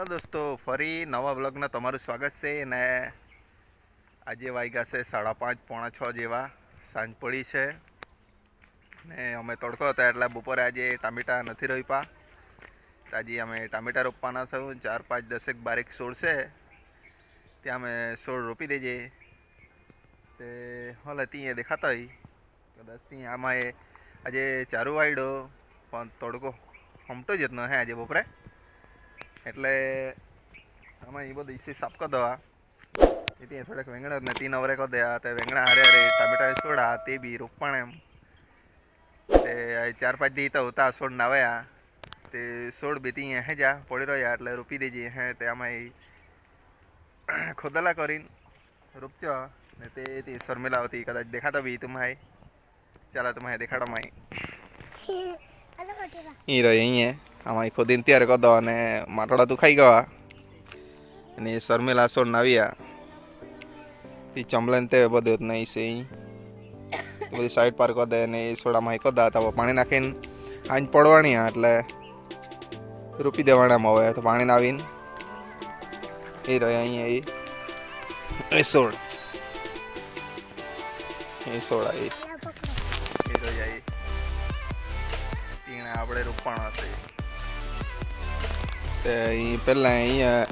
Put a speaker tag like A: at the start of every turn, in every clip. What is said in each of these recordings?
A: Hello દોસ્તો, ફરી નવા બ્લોગમાં તમારું સ્વાગત છે ને આજે વાગ્યા છે સાડા પાંચ, પોણા છ જેવા. સાંજ પડી છે ને અમે તડકો હતા એટલે બપોરે આજે ટામેટા નથી રોપ્યા આજે અમે ટામેટા રોપવાના થયું, ચાર, પાંચ, દસેક, બારેક છોડ છે. ત્યાં અમે છોડ રોપી દેજે. તે હલે ત્યાં દેખાતા હોય. કદાચ ત્યાં આમાં એ આજે ચારું વાયડો, પણ તડકો હમતો જ ન હે આજે બપોરે. એટલે આમાં એ બધું ઇસી સાફ કરી દવા. ત્યાં થોડાક વેંગણા ને તીન અવરે કરી તે વેંગણા હારે હારે ટામેટા છોડા તે બી રોપણ એમ. તે ચાર પાંચ દી તો ઉતા છોડ નાવ્યા. તે છોડ બી તી હે જા પડી રહ્યા એટલે રોપી દેજે હે. તે આમાં ખોદલા કરીને રોપજો. ને તે તે શર્મિલા આવતી કદાચ દેખાતા બી તુમ્હાય ચાલો તુમ્હાય દેખાડો માય. એ રહી અહીંયા. આમાં ખોદીને તૈયાર કરી દો અને માટોડા તું ખાઈ ગયા અને શર્મિલા સોડ નાવ્યા તે ચમલન તે બધું નહીં છે બધી સાઈડ પાર કરી દે ને એ સોડામાં કરી દા. તો પાણી નાખીને આંજ પડવાની એટલે રૂપી દેવાના હવે. તો પાણી નાવીને એ રહ્યા અહીંયા એ સોડ. એ સોડા એ આપણે રોપવાના હશે અહીં પહેલાં અહીંયા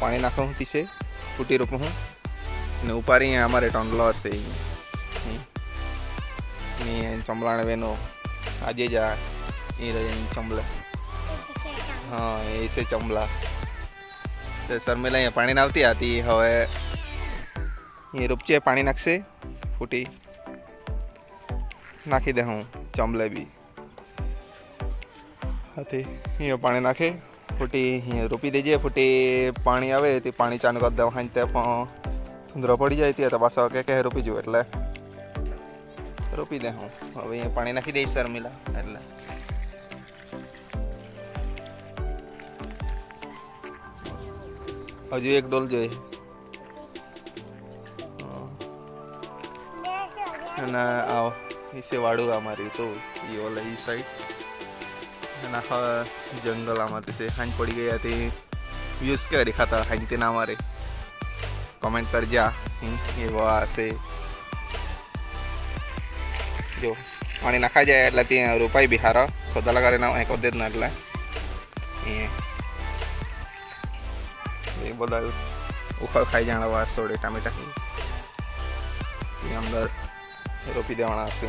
A: પાણી નાખવા હું છે, ફૂટી રોપું હું. ને ઉપારી અહીંયા અમારે ટોંડલો હશે અહીં ચંબલાણ વેનો આજે જ આ રહી ચંબલા. હા, એ છે ચંબલા. શર્મિલા અહીંયા પાણી નાવતી હતી, હવે એ રૂપચે પાણી નાખશે, ફૂટી. નાખી દે હું, ચંબલે બી. હતી અહીંયા પાણી નાખે. ફૂટી રોપી દેજે, ફૂટી પાણી આવે, તે પાણી ચાલુ કરી દઉં હાઈ તે પણ સુંદરો પડી જાય ત્યાં તો પાછો કે કે રોપી જવું એટલે. રોપી દે હું. હવે અહીંયા પાણી નાખી દઈશ શર્મિલા એટલે. હજુ એક ડોલ જોઈએ. અને આવો, એ છે અમારી તો એ ઓલે ઈ સાઈડ અને આખા જંગલ આમાંથી છે, હાંજ પડી ગયા હતી. વ્યૂઝ કેવા દેખાતા? હાંજ તેના અમારે કમેન્ટ કરજા. એવો હશે. જો, પાણી નાખા જાય એટલે ત્યાં રૂપાઈ બિહાર હારા. ખોદા લગાડે ના એક જ ના એટલે. એ. બધા ઉખળ ખાઈ જાણવા સોડે ટામેટા. અંદર રોપી દેવાના હશે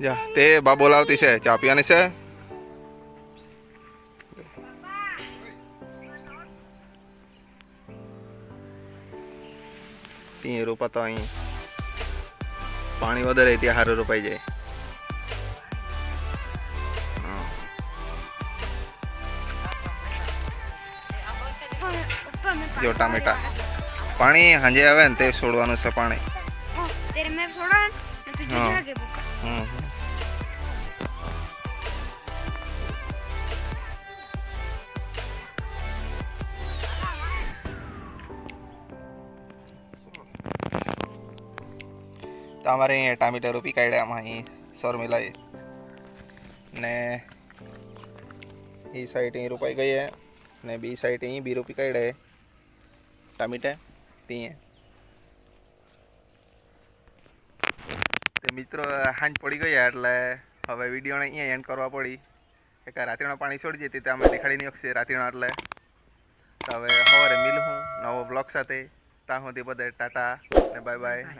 A: જા તે બા બોલાવતી છે ચા પીવાની છે? ત્યાં રોપાતા અહીં પાણી વધારે ત્યાં હારો રોપાઈ જાય. જો ટામેટા. પાણી સાંજે આવે ને તે છોડવાનું છે પાણી.
B: હા
A: હમ. અમારે અહીંયા ટામેટા રોપી કાઢ્યા આમાં અહીં સર મિલાઈ ને એ સાઈડ અહીં રોપાઈ ગઈ હે. ને બી સાઈડ અહીં બી રોપી કાઢ્યા ટામેટા ત્યાં. મિત્રો હાંજ પડી ગયા એટલે હવે વિડીયોને અહીંયા એન્ડ કરવા પડી. એક રાત્રિના પાણી છોડી જતી તે અમે દેખાડી નહીં શકશે રાત્રિના એટલે. તો હવે સવારે મિલ હું નવો બ્લોગ સાથે. ત્યાં સુધી બધે ટાટા ને બાય બાય